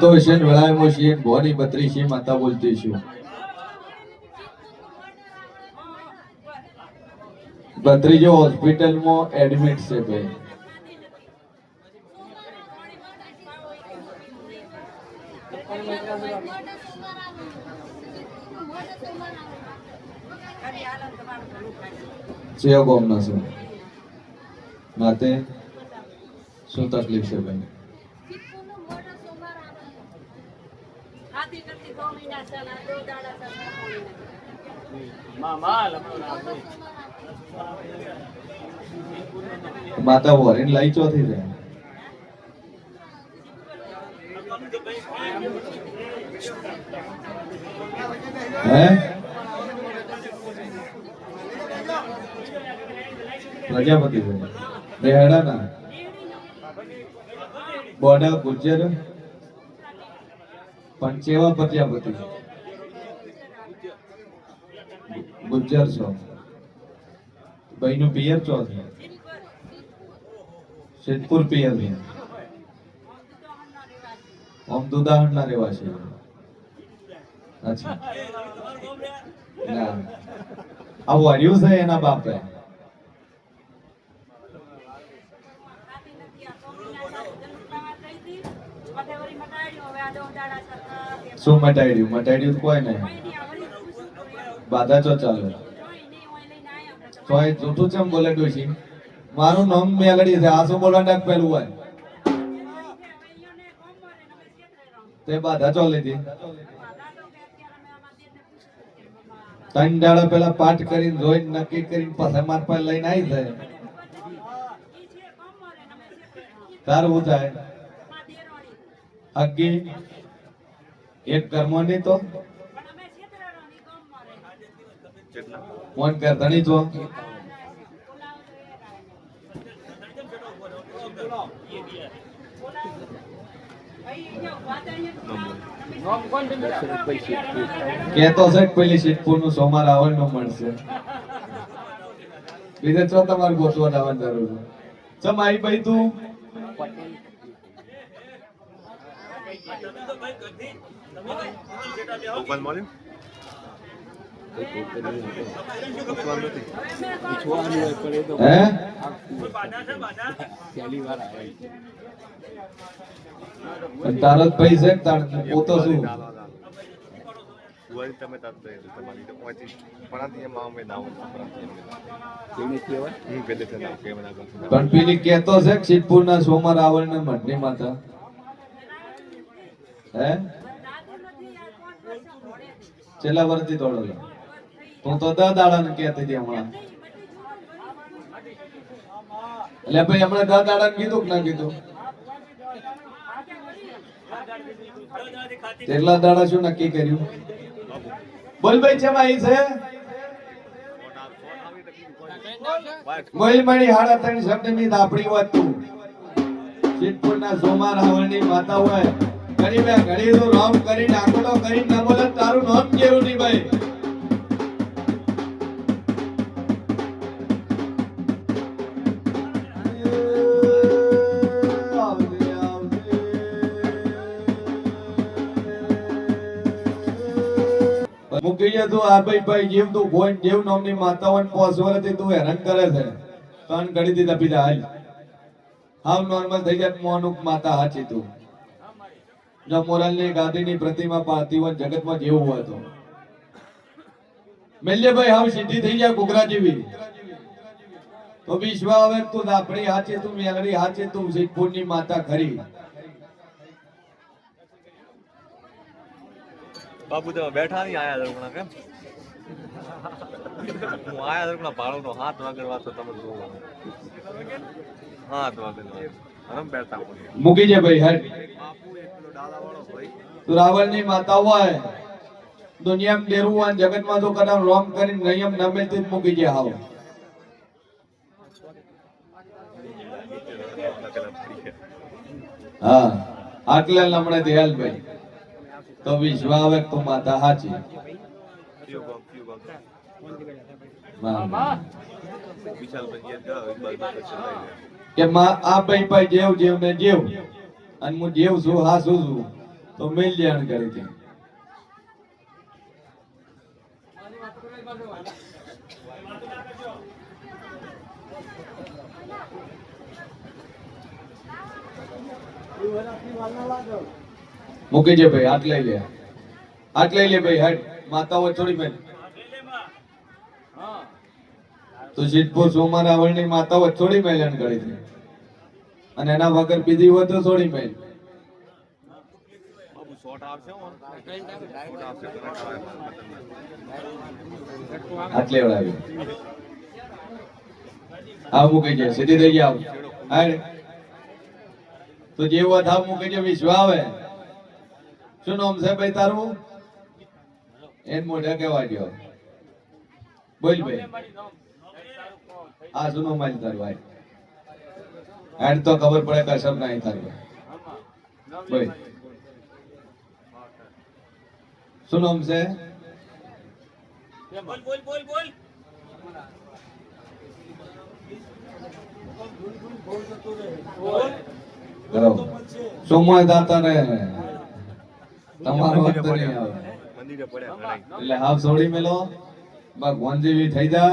તો વેળામાં શેન ભોની બત્રી છે માતા બોલતી છું બત્રીજો હોસ્પિટલમાં એડમિટ છે ભાઈ. છે. માટે શું તકલીફ છે ભાઈ આથી કરતી દો મહિના ચાલા દો દાડા ચાલા માતા વરીને લઈ ચોથી હે? પ્રજાપતિ બેહડા ના બોર્ડર ગુજર પણ ચેવા પ્રજાપતિ ગુજ્જર છો. ભાઈનું પિયર છો સિદ્ધપુર પિયર છે. આમ દુદાહણના રહેવા છે અચ્છા. ના. આ વાર્યું છે એના બાપે? મટાડ્યો હવે શું મટાડ્યું મટાડ્યું કોઈ નહીં. બાધા ચો ચાલે. તો એ જૂઠું ચમ બોલે ડોશી? મારું નામ મેલડી છે આ શું બોલવા ડાક પેલું હોય? તે બાધા ચો લીધી. ત્રણ દાડા પેલા પાઠ કરીને જોઈને નક્કી કરીને પાછા માર પાસે લઈને આવી જાય. તારું થાય? અગી એક કર્મો નહીં તો? ફોન કર ધણી તો? કેતો છે પેલી સિદ્ધપુરનું સોમાર આવડનું મળશે. બીજે ચો તમારે ગોઠવા આવવાની જરૂર છે. ચમ આવી ભાઈ તું? ભગવાન મળ્યું? તારત પણ ભાઈ છે પોતો શું? તમે તમારી તો પહોંચી પણ અમે ના હોય હું પેલે થી કે મને આગળ પણ પેલી કેતો છે કે સિદ્ધપુર ના સોમા રાવણ ને મઢની માતા હે? છેલ્લા વર્ષથી દોડો છો. તું દાડા ને કહેતી હતી હમણાં. એટલે ભાઈ હમણાં દસ દાડા ને કીધું કે ના કીધું? કેટલા દાડા શું નક્કી કર્યું? બોલ ભાઈ છે ભાઈ છે? મોઈ હાડા ત્રણ શબ્દની દાપડી વાત સિદ્ધપુર ના સોમા રાવણની માતા હોય. ઘડી બે ઘડી નું નામ કરી આંકડો કરી ના બોલે, તારું નામ કેવું નહીં ભાઈ. મૂકી તું આ ભાઈ ભાઈ જીવ, તું ભોન જીવ નામની માતાઓને પોસ વર્ષથી તું હેરાન કરે છે. તન ઘડી દીધા પીધા હાલ. હાવ નોર્મલ થઈ જાય મોનુક માતા હાચી તું. જો મોરલની ગાદીની પ્રતિમા પાર્થિવન જગતમાં જેવું હોય તો. મેલ્યભાઈ, હવે સીધી થઈ જાય ઘૂઘરા જેવી. તો વિશ્વ હવે તું આપણી હાચે તું, મેલડી હાચે તું સિદ્ધપુરની માતા ખરી. બાપુ, તમે બેઠા નહીં આયા દરકુણા કેમ હું આયા દરકુણા ભાડો નો હાથ વાગડ વાતો તમે જોવો. હાથ હોય મૂકી છે ભાઈ ભાઈ તું રાવણની માતા હોય દુનિયામાં ડેરવું હોય ને જગતમાં તો કદાચ રોમ કરીને નિયમ ન મેલતી મૂકી જાય હાવ. હા આટલે લમણે દયાલભાઈ તો વિશ્વ આવે તો માતા હાચી. વિશાલ ભાઈ ભાઈ કે માં, આ ભાઈ ભાઈ જેવ જેવ ને જેવ. અને હું જેવ છું, હા શું છું. તો મિલ જાણ કરી છે મૂકી જે ભાઈ, હાથ લઈ લે. હાથ લઈ લે ભાઈ, હાથ. માતાઓ છોડી મેં તો જીતપુર સોમા રાવણની માતાઓ થોડી મેલન કરી હતી અને એના વગર બીજી વધુ થોડી મેલ. હાથ લેવડાવી આવ મૂકી જાય સીધી થઈ ગયા હાડ તો જે વાત આવ મૂકી જાય વિશ્વ આવે. શું નામ છે ભાઈ તારું? એન મોઢા કહેવા ગયો. બોલ ભાઈ. આ નામ આજ તારું ભાઈ એન્ડ તો ખબર પડે કસમ નહીં તારું બોલ. શું નામ છે? બોલ સોમવારે દાતા ને? તમારો અંત નહીં આવે. મંદિરે પડ્યા ઘણાય એટલે હાફ છોડી મેલો. ભગવાન થઈ જા.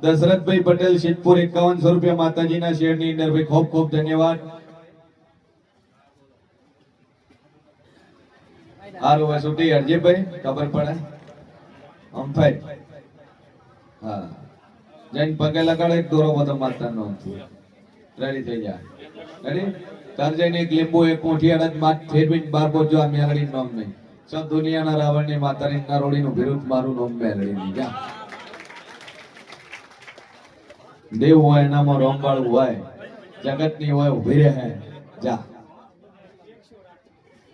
દશરથભાઈ પટેલ, શીતપુર એકાવનસો રૂપિયા માતાજીના શેરની અંદર ખૂબ ખૂબ ધન્યવાદ. હારું હવે છૂટી હરજે ભાઈ, ખબર પડે. વિરુદ્ધ મારું નોમ મેલડી દેવ હોય, એનામાં રોમવાળું હોય, જગતની હોય ઊભી રહે, જા.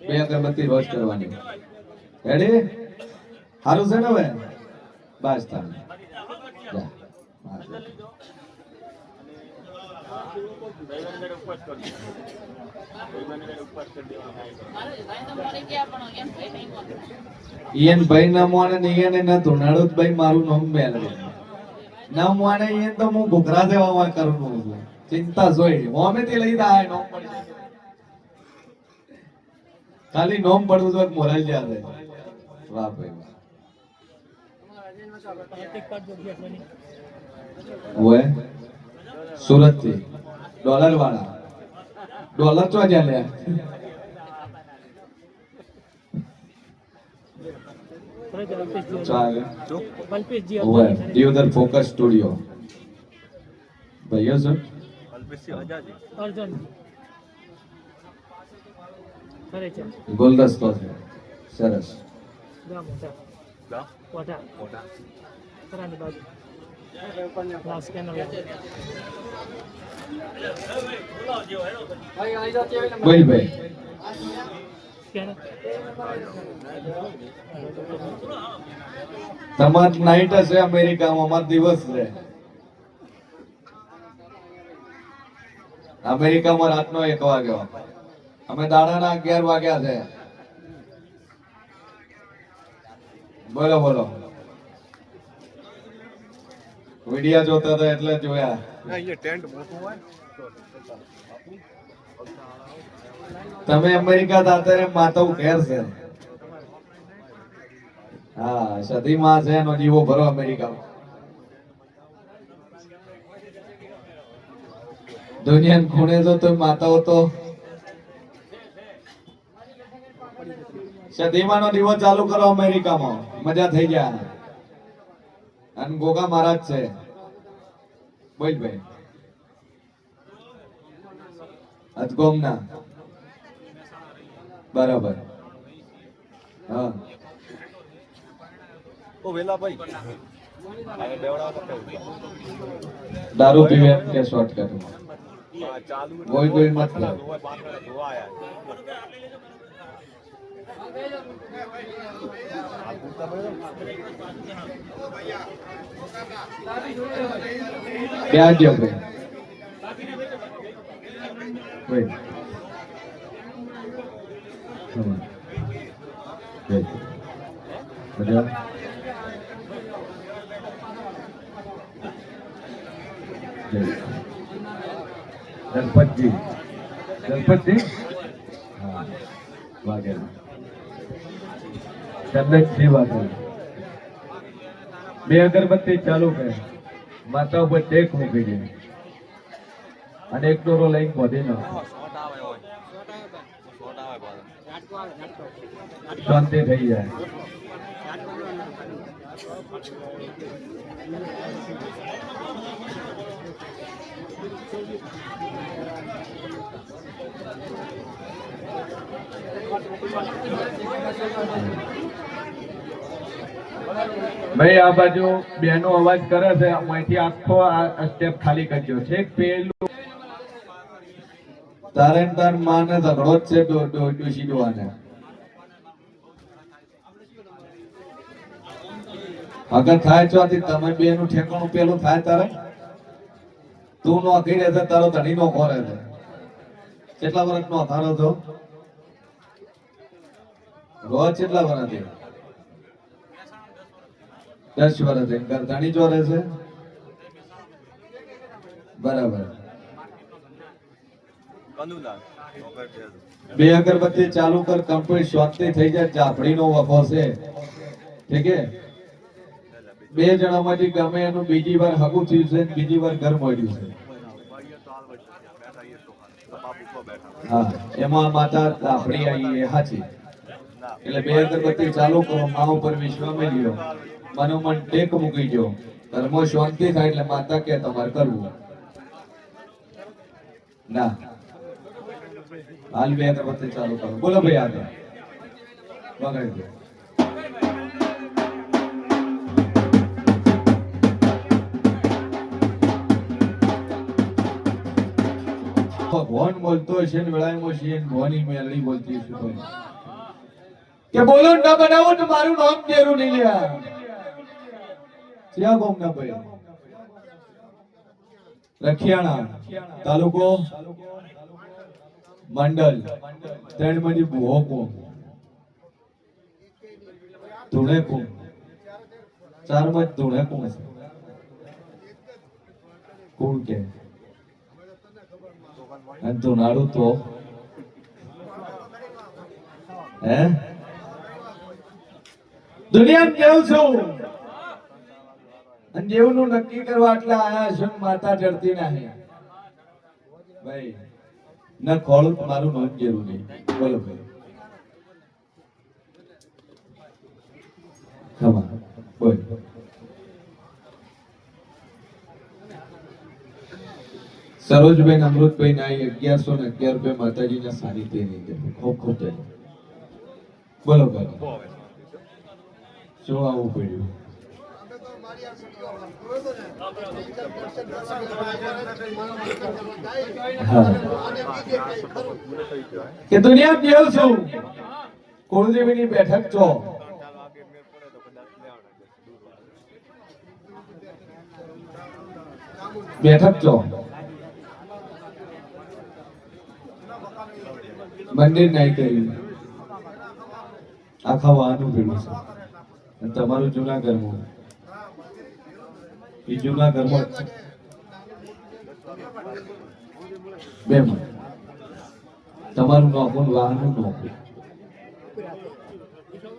બે અગરબત્તી રોજ કરવાની. રેડી સારું છે ને હવે? બસ તમે જા. ઈયન ભાઈ ના મોને ને ઈયન ને નડુત ભાઈ મારું નામ મેળવે. ના માને એ તો હું ઘોઘરા દેવામાં કરું છું. ચિંતા જોઈ મોમે થી લઈ દા નોમ પડી ખાલી નોમ પડવું તો મોરાલ જાય વાહ ભાઈ ઓએ સુરતથી ડોલર વાળા ડોલર ચો જ્યાં લે? ચાલે ઓએ દિયોદર ફોકસ સ્ટુડિયો ભાઈઓ સર અલ્પેશજી હજાજી અર્જુન કરે છે ગુલદસ્તો છે સરસ ગામ મોટા ગામ મોટા મોટા સરાની બાજુ લાસ કેનલ બોલ ભાઈ કેનલ તમાર નાઈટ હશે અમેરિકામાં, અમાર દિવસ છે અમેરિકામાં રાતનો એક વાગ્યો. અમે દાડાના અગિયાર વાગ્યા છે. બોલો બોલો. વિડિયા જોતા હતા એટલે જોયા. ટેન્ટ મોટું હોય તમે અમેરિકા ને માતા ઘેર છે. હા, સદીમાં છે એનો જીવો ભરો અમેરિકા દુનિયા ખૂણે જો તો માતાઓ તો સદીમાં નો દીવો ચાલુ કરો અમેરિકામાં. મજા થઈ જાય. અને ગોગા મહારાજ છે. બોલ ભાઈ. અજગોમના. બરાબર. હા. ઓ વેલા ભાઈ. દારૂ પીવે કે શોર્ટ કટ કોઈ કોઈ મત પાટલા કરે. ધોવાય પાટલા ધોવા આયા આ પૂરતા બરાબર? ત્યાં જ ભાઈ બધા ગણપતજી ગણપતજી હા વાગેલા કદાચ બે અગરબત્તી ચાલુ કરે માતા ઉપર ટેક મૂકી દે અને એક દોરો લઈને બોધી પાછા શાંતિ થઈ જાય ભાઈ, આ બાજુ બેનો અવાજ કરે છે. અહીંથી આખો આ સ્ટેપ ખાલી કરજો છે પેલું તારે તાર માને ઝઘડો જ છે ડોશી ડોહાને. અગર થાય ચોથી તમે બે નું ઠેકાણું પેલું થાય તારે? તું નો રહેશે તારો ધણી નોખો રહે છે કેટલા વર્ષ નો થારો છો રોજ કેટલા વર્ષ દસ વર્ષથી ઘર ધણી જો રહેશે? બરાબર. છે બે અગરબત્તી ચાલુ કર કમ્પ્લીટ શાંતિ થઈ જાય જાફડીનો વફો છે. ઠીક છે? બે જણામાંથી ગમે એનું બીજી વાર હગું થયું છે બીજી વાર ઘર મળ્યું છે. એમાં માતા આપણી આવી એ હાચી. એટલે બે અગરબત્તી ચાલુ કરો, મા ઉપર વિશ્વાસ મેળ્યો મનોમન ટેક મૂકી જો ધર્મો શાંતિ થાય એટલે માતા કે તમારે કરવું. ના. હાલ બે અગરબત્તી ચાલુ કરો. બોલો ભાઈ આગળ. વગાડી દો. ભગવાન બોલતો હશે ને વેળામાં છે ને ભવાની મેલડી બોલતી તો. કે બોલો ના બનાવો તો મારું નામ કેરું નહીં લ્યા ક્યાં ગામ ના ભાઈ રખિયાણા તાલુકો મંડલ. ત્રણમાંથી ભૂહો કોમ. ધૂણે કોમ. ચારમાં ધૂણે કોમ છે. કોણ કે? અને Naruto. હે? દુનિયામાં કેવું છું? અને દેવનું નક્કી કરવા એટલે આયા છે માતા ડરતી નાહી. ભાઈ, ના ખોળું મારું નોંધ જેવું નહીં બોલો ભાઈ ખમા બોલ સરોજબેન અમૃતભાઈ ના અગિયારસો ને અગિયાર રૂપિયા માતાજીના સાનિધ્ય નહીં દે ખૂબ ખૂબ જય બોલો છે શું આવવું પડ્યું? કે દુનિયા દેવ છું. કુળદેવીની બેઠક છો. બેઠક છો. મંદિર નહીં કર્યું આખા વાહનું ભેડું છે. અને તમારું જૂના ઘરમાં એ જૂના ઘરમાં બે તમારું નોકું વાહનું નોકું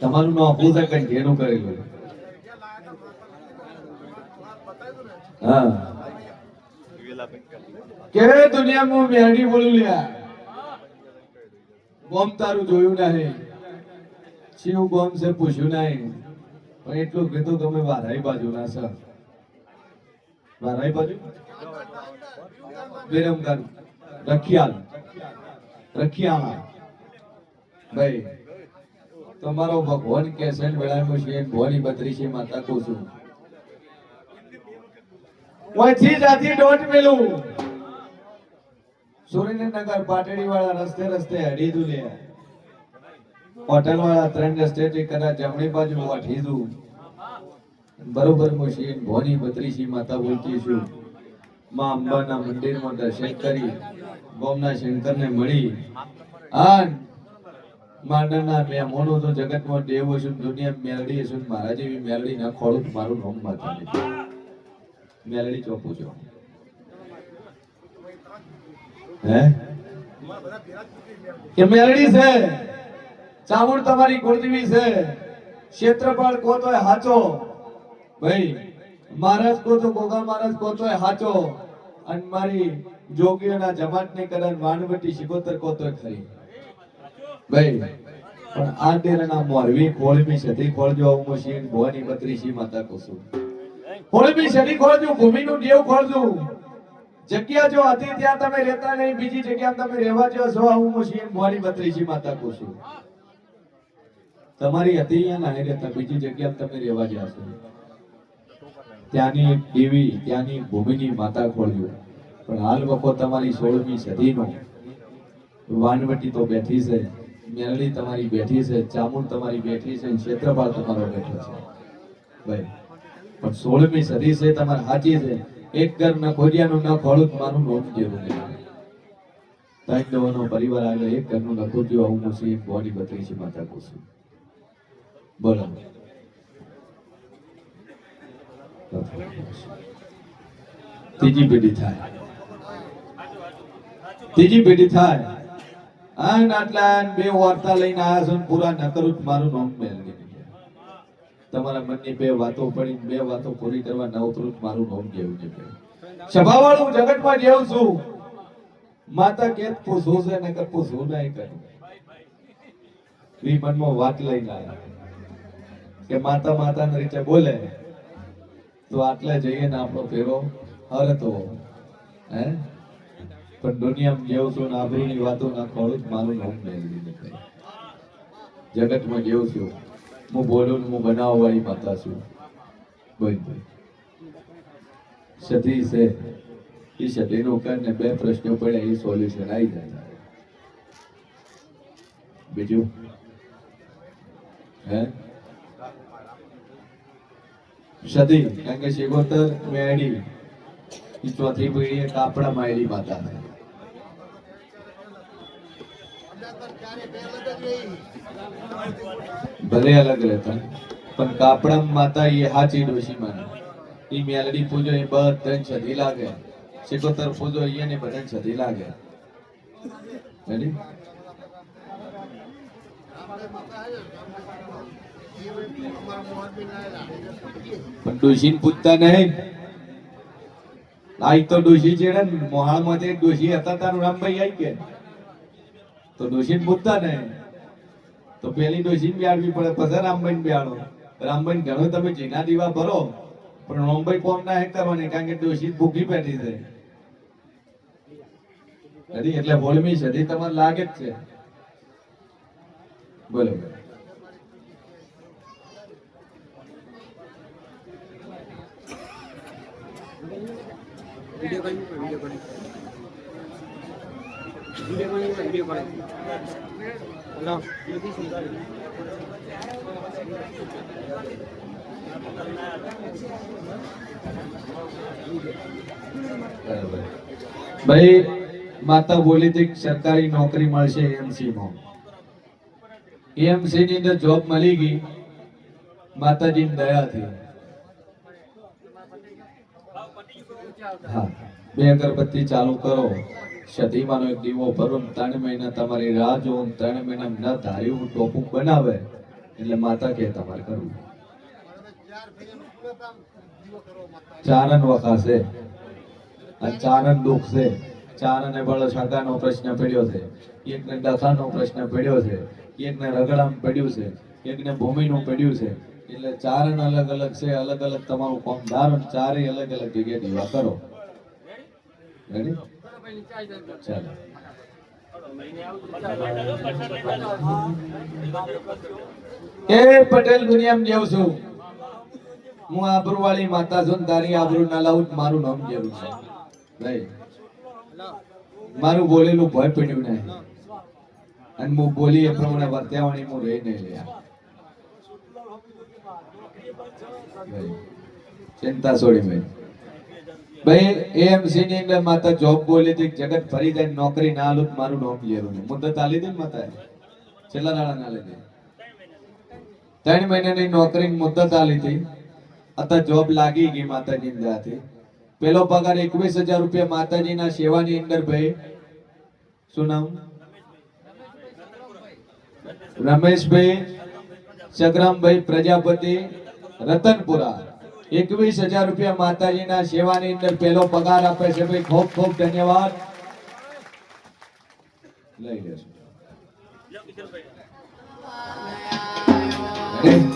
તમારું નોકું છે કંઈ ઘેરું કરેલું હા. કે દુનિયામાં મેળી બોલું લ્યા. ગોમ તારું જોયું નહીં. શિવ બોમ્બ છે પૂછ્યું નહીં. પણ એટલું કીધું તમે વારાઈ બાજુ ના સર. વારાઈ બાજુ? વિરમગર રખિયાલ. રખિયાણા. ભાઈ, તમારો ભગવાન કેસેટ વેળામાં છે ભવાની છે, માતા કોસું ઓયથી જાતી ડોટ મેલું. સુરેન્દ્રનગર પાટડી વાળા રસ્તે રસ્તે લે. હોટલ વાળા ત્રણ રસ્તે કદાચ જમણી બાજુ દુ બરોબર મુશીન ભોની બત્રીસી માતા બોલતી છું. માં અંબાના મંદિરમાં દર્શન કરી, ગોમના શંકરને મળી. આન માંડના મહેમાનો તો જગતમાં દેવ છું, દુનિયા મેલડી છું, મારા જેવી મેલડી ના ખોળું, મારું રોમ માતા મેલડી ચોપું છું. હે? કે આ ડેરાના મોરવી ખોળમી સતી ખોળજો, હું શીન ભવાની બત્રીસી માતા કુસુમ. ખોળમી સતી ખોળજો, ભૂમિનું દેવ ખોળજો. જગ્યા જો હતી, ત્યાં તમે રહેતા નહીં, બીજી જગ્યા તમે રહેવા જો છો હું શીન ભવાની બત્રીસી માતા કુસુમ તમારી હતી અહીંયા ના રહેતા, બીજી જગ્યા તમે રહેવા જ્યાં છો. ત્યાંની દેવી, ત્યાંની ભૂમિની માતા ખોળજો. પણ હાલ વખો તમારી સોળમી સદીનો વાનવટી તો બેઠી છે. મેરડી તમારી બેઠી છે, ચામુંડ તમારી બેઠી છે ક્ષેત્રપાળ તમારો બેઠો છે. ભાઈ, પણ સોળમી સદી છે, તમારે સાચી છે. એક ઘરના ન ના ન મારું નોમ જેવું ત્રણ દવાનો પરિવાર આગળ એક ઘરનું ખોદ્યું આવું હું એક બોડી બત્રીસ માતા કુસુમ બોલો. ત્રીજી પેઢી થાય. ત્રીજી પેઢી થાય. આન આટલા બે વાર્તા લઈને આયા છો પૂરા ન મારું નોમ મેળવી. તમારા મનની બે વાતો પડી બે વાતો પૂરી કરવા ન મારું નામ જેવું છે. સભાવાળું જગતમાં જેવું છું. માતા કે પૂછવું છે ને કે પૂછવું નહીં કરું. ઈ મનમાં વાત લઈને આવ્યા કે માતા માતાની રીતે બોલે. તો આટલે જઈએ ને આપણો ફેરો હરતો. હે? પણ દુનિયામાં જેવું છું ને આબરૂની વાતો ના ખોળું મારું નામ નહીં જગતમાં જેવું છું. હું બોલું હું બનાવવાળી માતા છું. બોલ સતી છે. એ સતીનું કરીને બે પ્રશ્નો પડ્યા એ સોલ્યુશન આવી જાય બીજું? હે? સતી, કારણ કે શિગોતર મેડી ઈ ચોથી પેઢીએ કાપડા માયલી માતા છે ભલે અલગ રહેતા પણ કાપડમ માતા એ હાચી ડોશી માને. એ મેલડી પૂજો એ બધાને છધી લાગે. સિકોતર પૂજો એને બધાને છધી લાગે? પણ ડોશી પૂછતા નહીં. આઈ તો ડોશી છે ને મોહાળમાંથી જે ડોશી હતા, તારું રામભાઈ આઈ કે તો ડોશીને પૂછતા ને તો પેલી ડોશીને બેહાડવી પડે, પછી રામભાઈ બેહાડો. રામભાઈ ઘણો તમે જીના દીવા ભરો, પણ રામભાઈ કોમ ના કરવાની, કારણ કે ડોશી ભૂખી બેઠી છે. હજી એટલે હોળમી હજી તમારે લાગે જ છે. બોલો. ભાઈ, માતા બોલી હતી સરકારી નોકરી મળશે એમસી માં. એમસી ની અંદર જોબ મળી ગઈ. માતાજી દયા દયાથી. હા, બે અગરબત્તી ચાલુ કરો. સતીમાનો એક દીવો ભરું ત્રણ મહિના તમારી રાહ જોઉં, ત્રણ મહિના ન ધાર્યું ટોપું બનાવે, એટલે માતા કે તમારે કરવું. ચાનન વખાશે. આ ચારણ દુઃખ છે. ચારણે બળ શાખાનો પ્રશ્ન પડ્યો છે. એકને ડખાનો પ્રશ્ન પડ્યો છે. એકને રગડામ પડ્યું છે. એકને ભૂમિનું પડ્યું છે. એટલે ચારણ અલગ અલગ છે, અલગ અલગ તમારું કામ ધારણ ચારે અલગ અલગ જગ્યાએ દીવા કરો. રેડી એ પટેલ દુનિયામાં જેવું છું. હું આબરૂવાળી માતા છું તારી આબરૂ ના લાવું મારું નામ જેવું છે. મારું બોલેલું ભય પડ્યું નહીં. અને હું બોલી એ પ્રમાણે વર્ત્યાવાણી હું રહી નહીં ભાઈ, ચિંતા છોડી મેં. ભાઈ એએમસી ની અંદર માતા જોબ બોલી હતી જગત ફરી જાય, નોકરી ના આલું મારું નામ નહીં. મુદ્દત આલી હતી માતા છેલ્લા દાડા ના લીધી. ત્રણ મહિનાની નોકરીની મુદ્દત આલી હતી. અત્યારે જોબ લાગી ગઈ માતાજી દયાથી પેલો પગાર એકવીસ હજાર રૂપિયા માતાજીના સેવાની અંદર ભાઈ. શું નામ? રમેશભાઈ. સગરામભાઈ પ્રજાપતિ રતનપુરા. એકવીસ હજાર રૂપિયા માતાજીના સેવાની અંદર પહેલો પગાર આપે છે ભાઈ, ખૂબ ખૂબ ધન્યવાદ લઈ Ready?